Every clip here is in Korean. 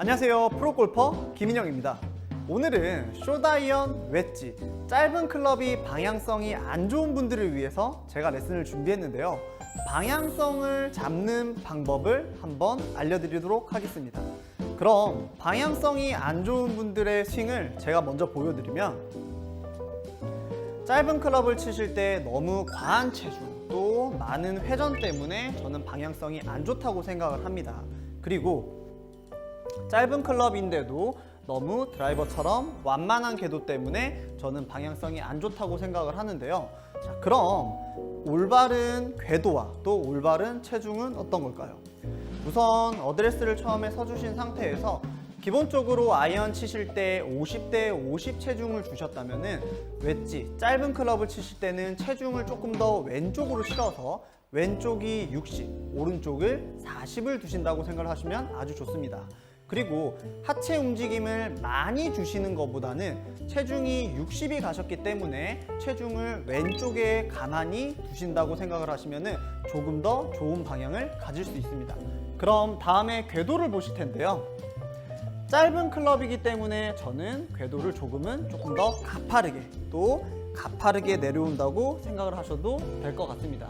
안녕하세요 프로골퍼 김인영입니다. 오늘은 쇼다이언 웨지 짧은 클럽이 방향성이 안 좋은 분들을 위해서 제가 레슨을 준비했는데요. 방향성을 잡는 방법을 한번 알려드리도록 하겠습니다. 그럼 방향성이 안 좋은 분들의 스윙을 제가 먼저 보여드리면 짧은 클럽을 치실 때 너무 과한 체중 또 많은 회전 때문에 저는 방향성이 안 좋다고 생각을 합니다. 그리고 짧은 클럽인데도 너무 드라이버처럼 완만한 궤도 때문에 저는 방향성이 안 좋다고 생각을 하는데요. 자, 그럼 올바른 궤도와 또 올바른 체중은 어떤 걸까요? 우선 어드레스를 처음에 서주신 상태에서 기본적으로 아이언 치실 때 50대 50 체중을 주셨다면 은 웨지 짧은 클럽을 치실 때는 체중을 조금 더 왼쪽으로 실어서 왼쪽이 60, 오른쪽을 40을 두신다고 생각을 하시면 아주 좋습니다. 그리고 하체 움직임을 많이 주시는 것보다는 체중이 60이 가셨기 때문에 체중을 왼쪽에 가만히 두신다고 생각을 하시면 조금 더 좋은 방향을 가질 수 있습니다. 그럼 다음에 궤도를 보실 텐데요. 짧은 클럽이기 때문에 저는 궤도를 조금은 조금 더 가파르게 또 가파르게 내려온다고 생각을 하셔도 될 것 같습니다.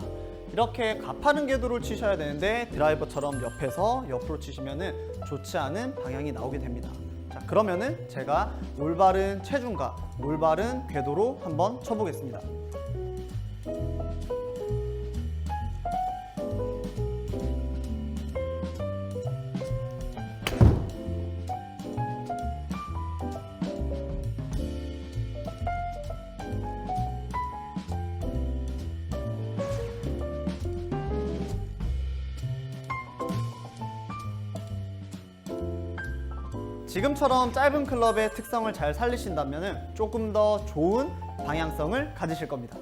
이렇게 가파른 궤도를 치셔야 되는데 드라이버처럼 옆에서 옆으로 치시면 좋지 않은 방향이 나오게 됩니다. 자, 그러면은 제가 올바른 체중과 올바른 궤도로 한번 쳐보겠습니다. 지금처럼 짧은 클럽의 특성을 잘 살리신다면 조금 더 좋은 방향성을 가지실 겁니다.